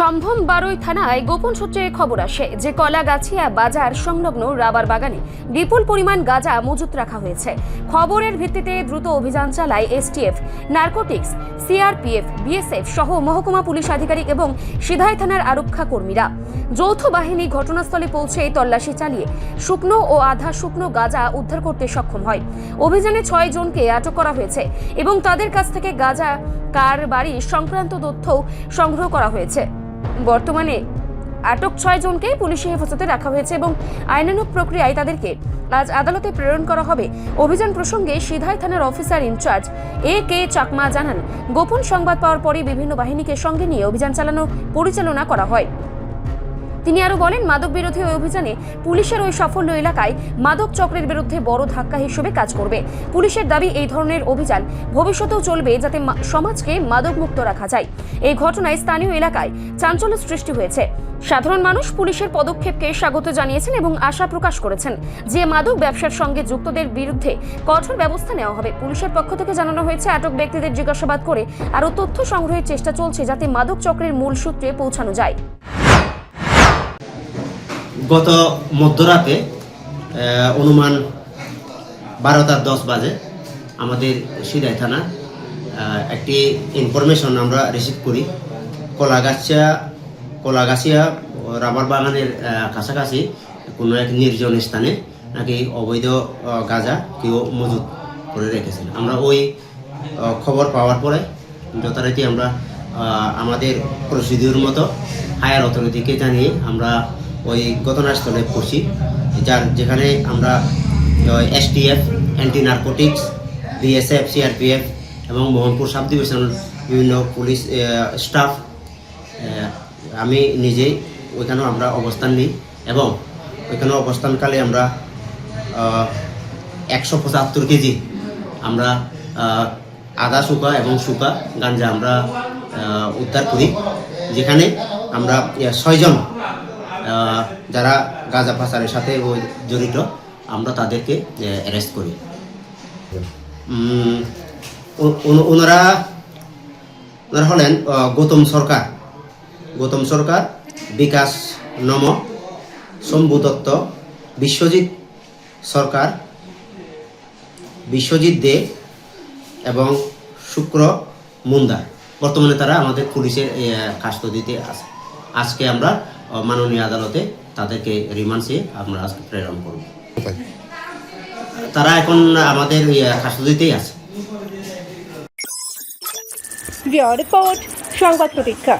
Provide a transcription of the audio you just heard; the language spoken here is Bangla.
সম্ভব বারুই থানায় গোপন সূত্রে খবর আসে যে কলাগাছিয়া বাজার সংলগ্ন রাবার বাগানে বিপুল পরিমাণ গাঁজা মজুত রাখা হয়েছে। খবরের ভিত্তিতে দ্রুত অভিযান চালায় এসটিএফ, নার্কোটিক্স, সিআরপিএফ, বিএসএফ সহ মহকুমা পুলিশ আধিকারিক এবং সিধাই থানার আরক্ষা কর্মীরা যৌথ বাহিনী ঘটনাস্থলে পৌঁছে তল্লাশি চালিয়ে শুকনো ও আধা শুকনো গাঁজা উদ্ধার করতে সক্ষম হয়। অভিযানে ছয় জনকে আটক করা হয়েছে এবং তাদের কাছ থেকে গাঁজা, কার বাড়ি সংক্রান্ত তথ্যও সংগ্রহ করা হয়েছে। বর্তমানে আটক ছয় জনকে পুলিশি হেফাজতে রাখা হয়েছে এবং আইনানুক প্রক্রিয়ায় তাদেরকে আজ আদালতে প্রেরণ করা হবে। অভিযান প্রসঙ্গে সিধাই থানার officer in charge A K Chakma জানান, গোপন সংবাদ পাওয়ার পরে বিভিন্ন বাহিনীকে সঙ্গে নিয়ে অভিযান চালানো পরিচালনা করা হয়। তিনি আরও বলেন, মাদক বিরোধী ওই অভিযানে পুলিশের ওই সাফল্য এলাকায় মাদক চক্রের বিরুদ্ধে বড় ধাক্কা হিসেবে কাজ করবে। পুলিশের দাবি, এই ধরনের অভিযান ভবিষ্যতেও চলবে যাতে সমাজকে মাদক মুক্ত রাখা যায়। এই ঘটনায় স্থানীয় এলাকায় চাঞ্চল্য সৃষ্টি হয়েছে। সাধারণ মানুষ পুলিশের পদক্ষেপকে স্বাগত জানিয়েছেন এবং আশা প্রকাশ করেছেন যে মাদক ব্যবসার সঙ্গে যুক্তদের বিরুদ্ধে কঠোর ব্যবস্থা নেওয়া হবে। পুলিশের পক্ষ থেকে জানানো হয়েছে, আটক ব্যক্তিদের জিজ্ঞাসাবাদ করে আরও তথ্য সংগ্রহের চেষ্টা চলছে যাতে মাদক চক্রের মূল সূত্রে পৌঁছানো যায়। গত মধ্যরাতে অনুমান বারোটার দশ বাজে আমাদের সিদাই থানা একটি ইনফরমেশন আমরা রিসিভ করি। কলাগাছিয়া কলাগাছিয়া, রাবার বাগানের কাছাকাছি কোনো এক নির্জন স্থানে নাকি অবৈধ গাঁজা কেউ মজুত করে রেখেছেন আমরা ওই খবর পাওয়ার পরে যথারীতি আমরা আমাদের প্রসিডিউর মতো হায়ার অথরিটিকে জানিয়ে আমরা ওই ঘটনাস্থলে পড়ছি, যার যেখানে আমরা STF anti narcotics BSF CRPF এবং মোহনপুর সাব ডিভিশন বিভিন্ন পুলিশ স্টাফ আমি নিজেই ওইখানেও আমরা অবস্থান নিই এবং ওইখানে অবস্থানকালে আমরা একশো পঁচাত্তর কেজি আমরা আদা শুকা এবং শুকা গাঞ্জা আমরা উদ্ধার করি, যেখানে আমরা ছয়জন যারা গাঁজা পাচারের সাথে জড়িত, আমরা তাদেরকে অ্যারেস্ট করি। ওনারা ওনারা হলেন গৌতম সরকার। গৌতম সরকার, বিকাশ নম, শম্ভু দত্ত, বিশ্বজিৎ সরকার, বিশ্বজিৎ দে এবং শুক্র মুন্দা বর্তমানে তারা আমাদের পুলিশের কাস্টডিতে আছে। আজকে আমরা মাননীয় আদালতে তাদেরকে রিমান্ড চেয়ে আমরা আজকে প্রেরণ করব। তারা এখন আমাদের কাস্টডিতেই আছে। রিপোর্ট সংবাদ প্রতীক্ষা।